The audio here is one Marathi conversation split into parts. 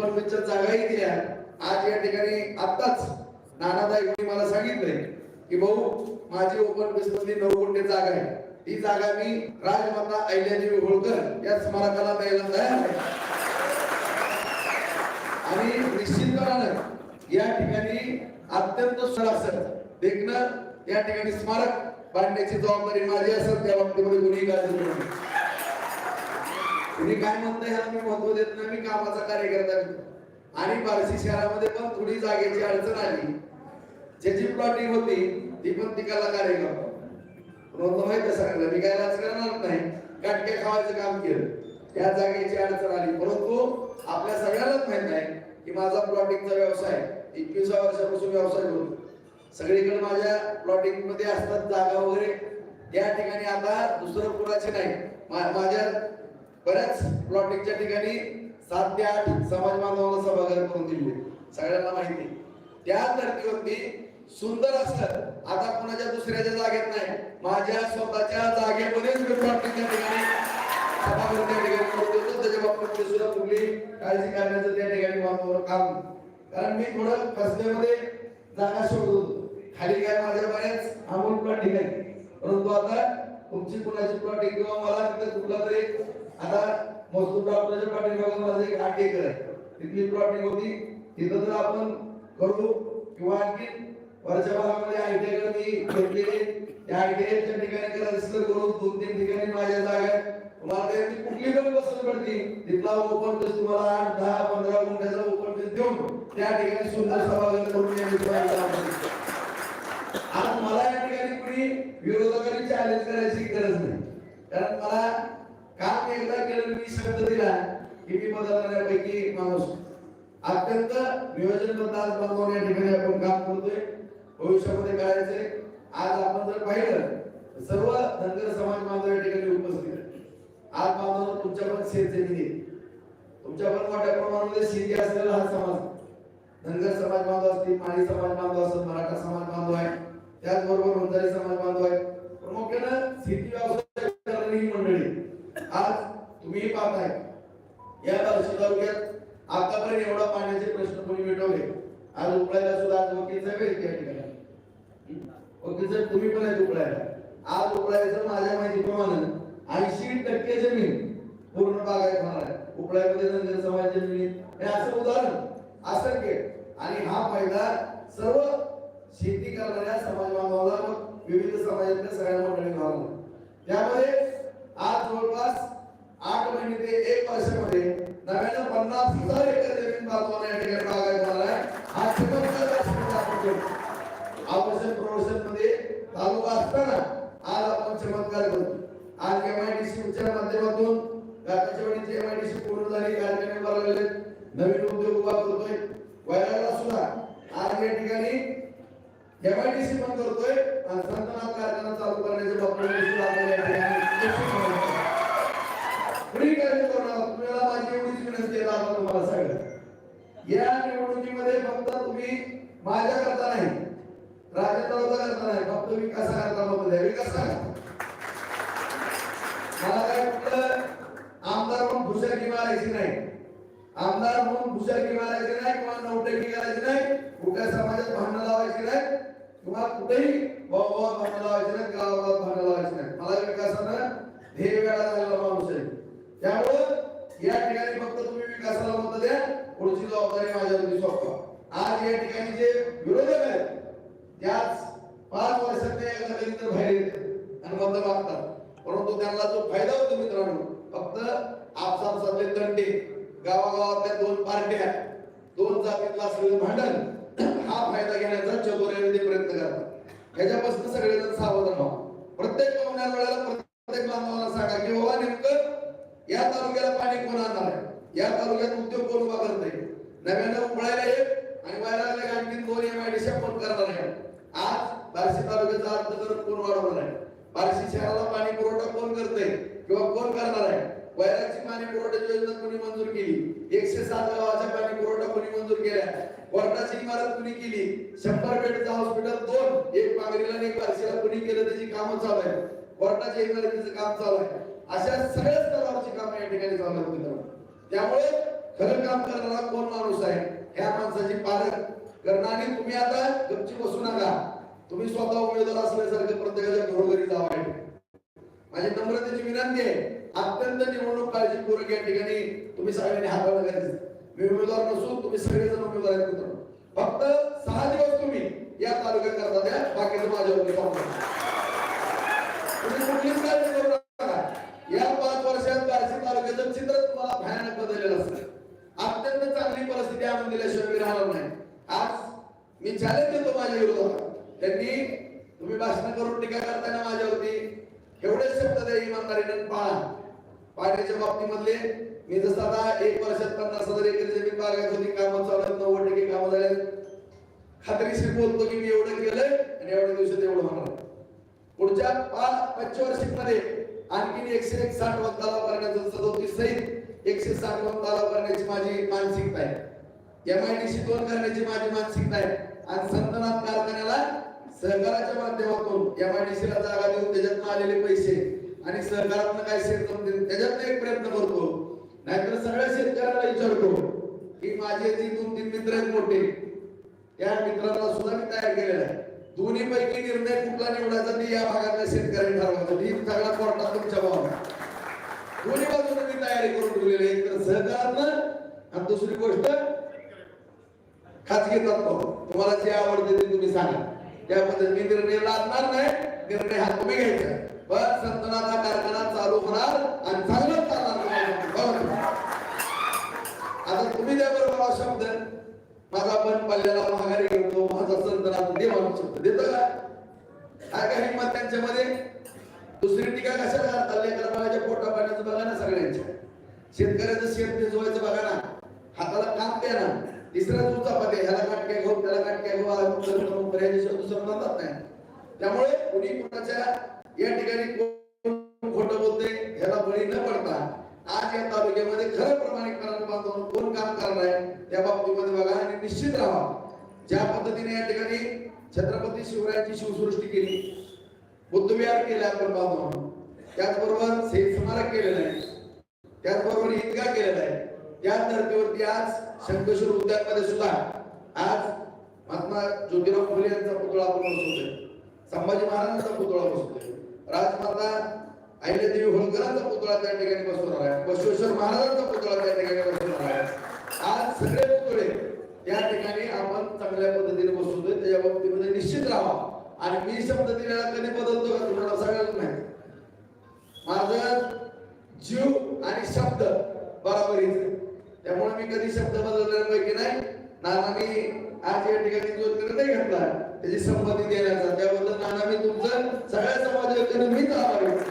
ओपन पिक्चर जागाही दिल्या आज या ठिकाणी आत्ताच नानादाई यांनी मला सांगितलंय की भाऊ माझी ओपन पेस मधली नऊ गुंठे जागा आहे. ही जागा मी राजमाता अहिल्यादेवी होळकर या स्मारकाला द्यायला तयार आहे. आणि निश्चितपणानं या ठिकाणी अत्यंत स्थळ असेल देखणं या ठिकाणी स्मारक बांधण्याची जबाबदारी माझी असेल त्या बाबतीमध्ये कुणी काळजी तुम्ही काय म्हणताय ह्याला मी महत्त्व देत नाही मी कामाचा कार्यकर्ता आणि बार्शी शहरामध्ये पण थोडी जागेची अडचण आली. ज्याची प्लॉटिंग होती ती पण तिकाला कार्यक्रम. परंतु माहीत आहे मी काय राजकारणात नाही. काटक्या खावायचं काम केलं. त्या जागेची अडचण आली. परंतु आपल्या सगळ्यांनाच माहीत आहे की माझा प्लॉटिंगचा व्यवसाय एकविसा वर्षापासून व्यवसाय होतो. सगळीकडे माझ्या प्लॉटिंगमध्ये असतात जागा वगैरे. या ठिकाणी आता दुसरं कुणाचे नाही. माझ्या बऱ्याच प्लॉटिंगच्या ठिकाणी सात ते आठ समाज बांधवांना सभागार करून दिले. सगळ्यांना माहिती. त्या धर्तीवरती सुंदर असतं आता कुणाच्या दुसऱ्याच्या जागेत नाही माझ्या स्वतःच्या जागेमध्येच मी प्लॉटिंगच्या ठिकाणी सभागृह त्या ठिकाणी करून देतो त्याच्या बाबतीत सुद्धा कुठली काळजी करण्याचं त्या ठिकाणी बांधवांवर काम कारण मी थोडं कसब्यामध्ये जागा शोधत होतो. खाली काय माझ्या बऱ्याच अमोल प्लॉटिंग आहे परंतु आता तुमची कुणाची प्लॉटिंग किंवा मला तिथे कुठला तरी आता मजदूर डॉक्टरच्या पाटील बघून माझं एक आठ एकर आहे. तिथली प्लॉटिंग होती. तिथं जर आपण करू किंवा आणखी वरच्या भागामध्ये आयटीआय मी घेतलेले त्या आयटीआयच्या ठिकाणी रजिस्टर करून दोन तीन ठिकाणी माझ्या जागा तुम्हाला ती कुठली पण पसंत पडते? तिथला ओपन बेस तुम्हाला आठ दहा पंधरा गुंठ्याचा ओपन बेस देऊन त्या ठिकाणी सुंदर सभागृह करून या आज मला या ठिकाणी कुणी विरोधकांनी चॅलेंज करायची गरज नाही. कारण मला काम एकदा केलं मी शब्द दिला की मी बदलण्यापैकी माणूस. अत्यंत नियोजनबद्ध आज बनवून या ठिकाणी आपण काम करतोय. भविष्यामध्ये करायचंय. आज आपण जर पाहिलं सर्व धनगर समाज बांधव या ठिकाणी उपस्थित आज बांधव तुमच्या पण शेत जमिनी तुमच्या पण मोठ्या प्रमाणामध्ये शेती असलेला हा समाज धनगर समाज बांधव असतील माळी समाज बांधव असतील मराठा समाज बांधव आहे. त्याचबरोबर वंजारी समाज बांधव आहे. प्रामुख्यानं शेती व्यवसाय तुम्ही पाहताय या बार्शी तालुक्यात आतापर्यंत एवढा पाण्याचे प्रश्न कोणी मिटवले. आज उकळायला सुद्धा आज वकील साहेब आहेत त्या ठिकाणी. वकील साहेब तुम्ही पण आहेत उकळायला. आज उपळायचं माझ्या माहितीप्रमाणे ऐंशी टक्के जमीन पूर्ण बागायत होणार आहे. उपळ्यामध्ये धनगर समाज जमीन. हे असं उदाहरण असंख्य आणि हा फायदा सर्व शेती करणाऱ्या समाज बांधवाला विविध समाजातल्या सगळ्या मंडळी त्यामुळे आज जवळपास आठ महिने ते एक वर्षामध्ये नव्यानं पन्नास हजार एकर जमीन बांधवांना या ठिकाणी बागायत होणार आहे. हा चमत्कार आवश्यक आपण प्रोडक्शनमध्ये तालुका असताना आज आपण चमत्कार करतो आज एमआयडीसीच्या माध्यमातून गाताच्यावाडीची एमआयडीसी पूर्ण झाली कारखाने उभारले नवीन उद्योग उभा करतोय. वयाला सुद्धा आज या ठिकाणी एमआयडीसी पण करतोय. आणि संतनाथ कारखाना चालू करण्याच्या बाबतीत सुद्धा आपण या ठिकाणी यशस्वी तुम्हाला माझी एवढीच विनंती आहे आता तुम्हाला सगळं या निवडणुकीमध्ये फक्त तुम्ही माझ्या करता नाही राजकारणाचा करता नाही फक्त विकासाकरता मत विकास विकासाकरता मला काय फक्त आमदार म्हणून भुशाकी मारायची नाही. आमदार म्हणून भुशाकी मारायची नाही किंवा नौटंकी करायची नाही कुठल्या समाजात भांडणं लावायची नाही किंवा कुठेही गावागावात भांडणं लावायची नाही गावागावात भांडणं लावायची नाही. मला विकासानं ध्येय वेळा झालेला माणूस या ठिकाणी फक्त तुम्ही विकासाला मत द्या पुढची जबाबदारी माझ्यावरती सोपवा आज या ठिकाणी जे विरोधक आहेत त्याच पाच वर्षात एकदा कधी तर बाहेर येतात आणि मत मागतात. परंतु त्यांना जो फायदा होतो मित्रांनो फक्त आपसापसातले तंटे गावागावातल्या दोन पार्ट्या दोन जातीतला असलेलं भांडण हा फायदा घेण्याचा चतुर्याने ते प्रयत्न करतात. ह्याच्यापासून सगळेजण सावधान व्हा प्रत्येक पाहुण्या वेळेला प्रत्येक बांधवाला सांगा की बाबा नेमकं या तालुक्याला पाणी कोण आणणार आहे? या तालुक्यात उद्योग कोण उभा करत आहे? नव्यानं उकळायला एक आणि बाहेर आणखी दोन एम आय एमआयडीसी आपण करणार आहे. आज बार्शी तालुक्याचा अर्थकरण कोण वाढवणार आहे? बार्शी शहराला पाणी पुरवठा कोण करतंय किंवा कोण करणार आहे? वैराची पाणी पुरवठ्याची योजना कोणी मंजूर केली? एकशे सात गावाचा पाणी पुरवठा कोणी मंजूर केला? कोर्टाची इमारत कोणी केली? शंभर बेडचं हॉस्पिटल दोन. एक पागरीला आणि एक बार्शीला कोणी केलं? त्याची कामं चालू आहे कोर्टाच्या इमारतीचं काम चालू आहे. अशा सगळ्या स्तरावरची कामं या ठिकाणी चालू आहेत मित्रांनो. त्यामुळे खरं काम करणारा कोण माणूस आहे ह्या माणसाची पालक करणं आणि तुम्ही आता गमची बसू नका. तुम्ही स्वतः उमेदवार असल्यासारखं प्रत्येकाच्या घरोघरी जावं माझी नम्रतेची विनंती आहे अत्यंत निवडणूक काळजीपूर्वक या ठिकाणी तुम्ही सगळ्यांनी हाताळलं गरजेचं मी उमेदवार नसून तुम्ही सगळेजण उमेदवार आहेत मित्रांनो. फक्त सहा दिवस तुम्ही या तालुक्यात करता द्या बाकीचं माझ्यावरती काम तुम्ही कुठलीच काळजी करू नका या पाच वर्षात बार्शी तालुक्याचं चित्र तुम्हाला भयानक बदललेलं असतं. अत्यंत चांगली परिस्थिती आणून दिल्याशिवाय मी राहणार नाही. आज मी चॅलेंज देतो माझ्या विरोधात. त्यांनी तुम्ही भाषण करून टीका करताना माझ्यावरती एवढेच शब्द द्या इमानदारीने पाळा पाण्याच्या बाबतीमधले मी जसं आता एक वर्षात पन्नास हजार एकर जमीन बागायत होती कामं चालू आहेत नव्वद टक्के कामं झाले खात्रीशीर बोलतो की मी एवढं केलंय आणि एवढ्या दिवसात एवढं होणार पुढच्या पाच पंचवार्षिकमध्ये आणखी एकशे एक साठ वन तलाव करण्याचं सदोतीस सहित एकशे साठ वन तलाव करण्याची माझी मानसिकता आहे. एम आय डी सी दोन करण्याची माझी मानसिकता आहे. आणि संतनाथ कारखान्याला सहकाराच्या माध्यमातून एम आय डी सी ला जागा देऊन त्याच्यातून आलेले पैसे आणि सहकारातनं काय शेत त्याच्यात एक प्रयत्न करतो. नाहीतर सगळ्या शेतकऱ्यांना विचारतो की माझे जे दोन तीन मित्र आहेत मोठे. त्या मित्राला सुद्धा मी तयार केलेला आहे. दोन्ही पैकी निर्णय कुठला निवडायचा ते या भागातल्या शेतकऱ्यांनी ठरवायचं ही सगळा कोर्टात तुमच्या भावना. दोन्ही बाजूने मी तयारी करून ठेवलेली एक तर सहकारातनं आणि दुसरी गोष्ट खाजगी तत्व. तुम्हाला जे आवडते ते तुम्ही सांगा. त्या पद्धतीने निर्णय लादणार नाही. निर्णय हा तुम्ही घ्यायचा पण संतनाचा कारखाना चालू होणार आणि चांगलं चालणार. आता तुम्ही द्या बरोबर शब्द. माझा पण पल्ल्याला माघारी घेतो माझा संतनाथ देवाला शब्द देतो का? काय काय हिंमत त्यांच्यामध्ये? दुसरी टीका कशाला करतात? लेकरा पोटा पाण्याचं बघा ना सगळ्यांच्या शेतकऱ्याचं शेत भिजवायचं बघा ना. हाताला काम द्या ना. तिसरा तुमचा पते ह्याला काय घेऊ त्याला काटक्या घेऊ पर्यायच्या दुसरं पर्याय नाही. त्यामुळे कुणी कुणाच्या या ठिकाणी खोटं बोलते ह्याला बळी न पडता आज या तालुक्यामध्ये खरं प्रमाणिकपणाने बांधून कोण काम करणार आहे त्या बाबतीमध्ये बघा आणि निश्चित राहा. ज्या पद्धतीने या ठिकाणी छत्रपती शिवरायांची शिवसृष्टी केली बुद्धविहार केला आपण बांधून त्याचबरोबर शहीद स्मारक केलेलं आहे त्याचबरोबर ईदगा केलेला आहे त्याच धर्तीवरती आज शंकेश्वर उद्यानमध्ये सुद्धा आज महात्मा ज्योतिराव फुले यांचा पुतळा आपण बसवतोय संभाजी महाराजांचा पुतळा बसवतोय राजमाता अहिल्यादेवी होळकरांचा पुतळा त्या ठिकाणी बसवणार आहे. बसवेश्वर महाराजांचा पुतळा त्या ठिकाणी बसवणार आहे. आज सगळे पुतळे त्या ठिकाणी आपण चांगल्या पद्धतीने बसवतोय. त्याच्या बाबतीमध्ये निश्चित राहा. आणि मी शब्द दिलेला कधी बदलतो का तुम्हाला सगळ्यांना नाही. माझा जीव आणि शब्द बरोबरीच आहे. त्यामुळे मी कधी शब्द बदलण्यापैकी नाही. नानांनी आज या ठिकाणी जो निर्णय घेतला त्याची संमती देण्याचा. त्याबद्दल नाना मी तुमचं सगळ्या समाजाकडे मीच आभारी.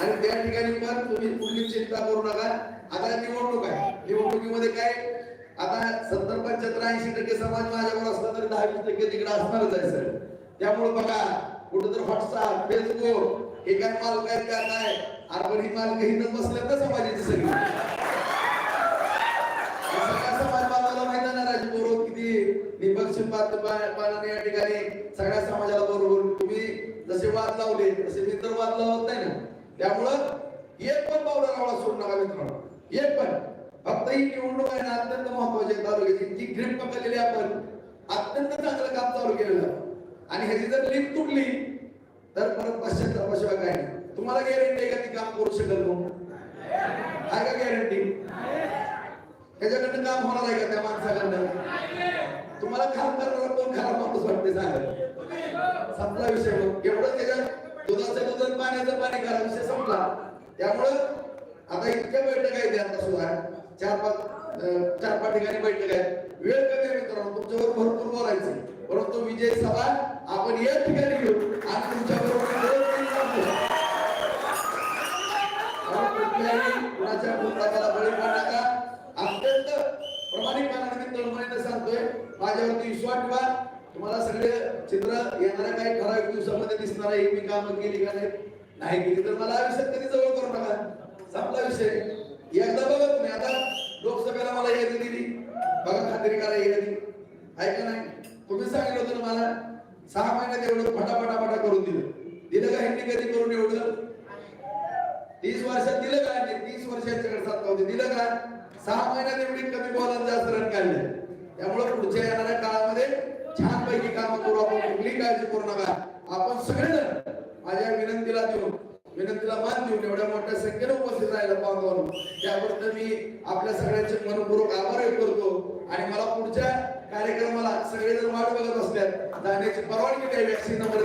आणि त्या ठिकाणी पण तुम्ही कुठली चिंता करू नका. आता निवडणूक आहे. निवडणुकीमध्ये काय? आता सत्तर पंच्याहत्तर ऐंशी टक्के समाज माझ्यावर असला तरी दहा वीस टक्के तिकडे असणारच आहे सर. त्यामुळे बघा कुठं तर व्हॉट्सअप फेसबुक हे काय माल काय काय? काय आपण ही माल घेतच बसल्यात ना समाजाची सगळी. समाज बांधवाला माहीत आहे ना राजपूर किती निपक्षित पानाने या ठिकाणी सगळ्या समाजाला बरोबर तुम्ही जसे वाद लावले तसे मी तर वाद लावत नाही ना. त्यामुळं एक पण पावलं रावळा सोडू नका मित्रांनो. एक पण. फक्त ही निवडणूक आहे ना अत्यंत महत्वाची तालुक्याची. जी ग्रीप पकडलेली आपण. अत्यंत चांगलं काम चालू केलेलं. आणि ह्याची जर लिंक तुटली तर परत पश्चातापाशिवाय काय नाही. तुम्हाला गॅरंटी आहे का ती काम करू शकत म्हणून आहे का गॅरंटी त्याच्याकडनं काम होणार आहे का त्या माणसाकडनं? तुम्हाला काम करणारा कोण खराब माणूस वाटते सांगा. संपला विषय मग. एवढं त्याच्यात दुधाचं पाण्याचं पाणी करा विषय संपला. त्यामुळं आता इतक्या बैठक आहेत आता सुद्धा चार पाच चार पाच ठिकाणी बैठक आहेत. वेळ कमी आहे मित्रांनो तुमच्यावर भरपूर बोलायचं परंतु विजय सभा आपण या ठिकाणी घेऊ आणि तुमच्या बरोबर बळी पडू नका. अत्यंत प्रामाणिकपणाने मी तळमळीने सांगतोय माझ्यावरती विश्वास ठेवा. तुम्हाला सगळे चित्र येणाऱ्या काही ठराविक दिवसामध्ये दिसणार आहे मी कामं केली का नाही नाही केली तर मला आयुष्यात कधी जवळ करू नका. संपला विषय. एकदा बघा तुम्ही आता लोकसभेला मला यादी दिली. बघा खात्री करा यादी ऐका नाही? तुम्ही सांगितलं होतं ना मला सहा महिन्यात एवढं फटाफटाफटा करून दिलं. दिलं का ह्यांनी कधी करून एवढं? तीस वर्षात दिलं का तीस वर्षाच्याकडे सात होते. दिलं का? सहा महिन्यात एवढी कमी बॉलात जास्त रन काढले. त्यामुळे पुढच्या येणाऱ्या काळामध्ये छान पैकी काम करू आपण. कुठली काळजी करू नका. आपण सगळेजण माझ्या विनंतीला देऊन विनंतीला मान देऊन एवढ्या मोठ्या संख्येने उपस्थित राहिला पाहून त्याबद्दल मी आपल्या सगळ्यांचे मनपूर्वक आभार व्यक्त करतो. आणि मला पुढच्या कार्यक्रमाला सगळेजण वाट बघत असतात जाण्याची परवानगी द्यावी अशी नम्र